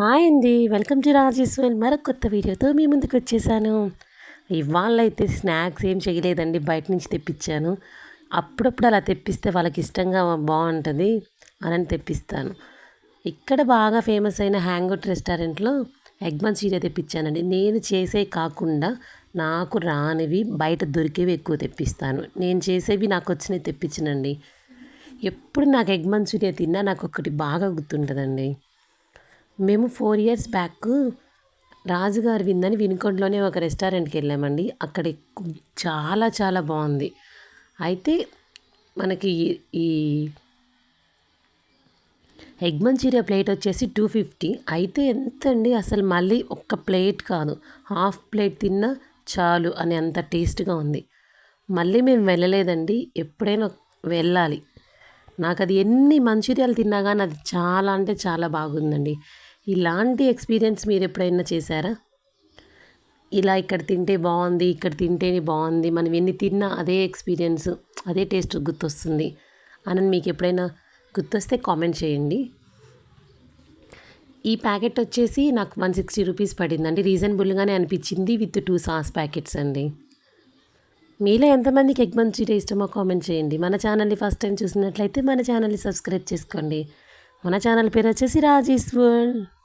Hi అండి. Welcome to Rajeshwar మరొక కొత్త వీడియోతో మీ ముందుకు వచ్చేసాను. ఇవాళ అయితే స్నాక్స్ ఏం చేయలేదండి. బయట నుంచి తెప్పించాను. అప్పుడప్పుడు అలా తెప్పిస్తే వాళ్ళకి ఇష్టంగా బాగుంటుంది అని తెప్పిస్తాను. ఇక్కడ బాగా ఫేమస్ అయిన హ్యాంగ్అవుట్ రెస్టారెంట్లో ఎగ్ మంచూరియా తెప్పించానండి. నేను చేసే కాకుండా నాకు రానివి బయట దొరికేవి ఎక్కువ తెప్పిస్తాను. నేను చేసేవి నాకు వచ్చినవి తెప్పించనండి. ఎప్పుడు నాకు ఎగ్ మంచూరియా తిన్నా నాకు ఒకటి బాగా గుర్తుంటుందండి. మేము ఫోర్ ఇయర్స్ బ్యాక్ రాజుగారి విందని వినుకొండలోనే ఒక రెస్టారెంట్కి వెళ్ళామండి. అక్కడ చాలా చాలా బాగుంది. అయితే మనకి ఈ ఎగ్ మంచూరియా ప్లేట్ వచ్చేసి టూ ఫిఫ్టీ. అయితే ఎంత అండి అసలు మళ్ళీ ఒక్క ప్లేట్ కాదు. హాఫ్ ప్లేట్ తిన్నా చాలు అని అంత టేస్ట్గా ఉంది. మళ్ళీ మేము వెళ్ళలేదండి. ఎప్పుడైనా వెళ్ళాలి. నాకు అది ఎన్ని మంచూరియాలు తిన్నా కానీ అది చాలా అంటే చాలా బాగుందండి. ఇలాంటి ఎక్స్పీరియన్స్ మీరు ఎప్పుడైనా చేశారా? ఇలా ఇక్కడ తింటే బాగుంది ఇక్కడ తింటేనే బాగుంది మనం ఎన్ని తిన్నా అదే ఎక్స్పీరియన్స్ అదే టేస్ట్ గుర్తొస్తుంది అని మీకు ఎప్పుడైనా గుర్తొస్తే కామెంట్ చేయండి. ఈ ప్యాకెట్ వచ్చేసి నాకు వన్ సిక్స్టీ రూపీస్ పడిందండి. రీజనబుల్గానే అనిపించింది విత్ టూ సాస్ ప్యాకెట్స్ అండి. మీలో ఎంతమందికి ఎగ్ మంచూరియా ఇష్టమో కామెంట్ చేయండి. మన ఛానల్ని ఫస్ట్ టైం చూసినట్లయితే మన ఛానల్ని సబ్స్క్రైబ్ చేసుకోండి. మన ఛానల్ పేరు వచ్చేసి రాజేశ్వర్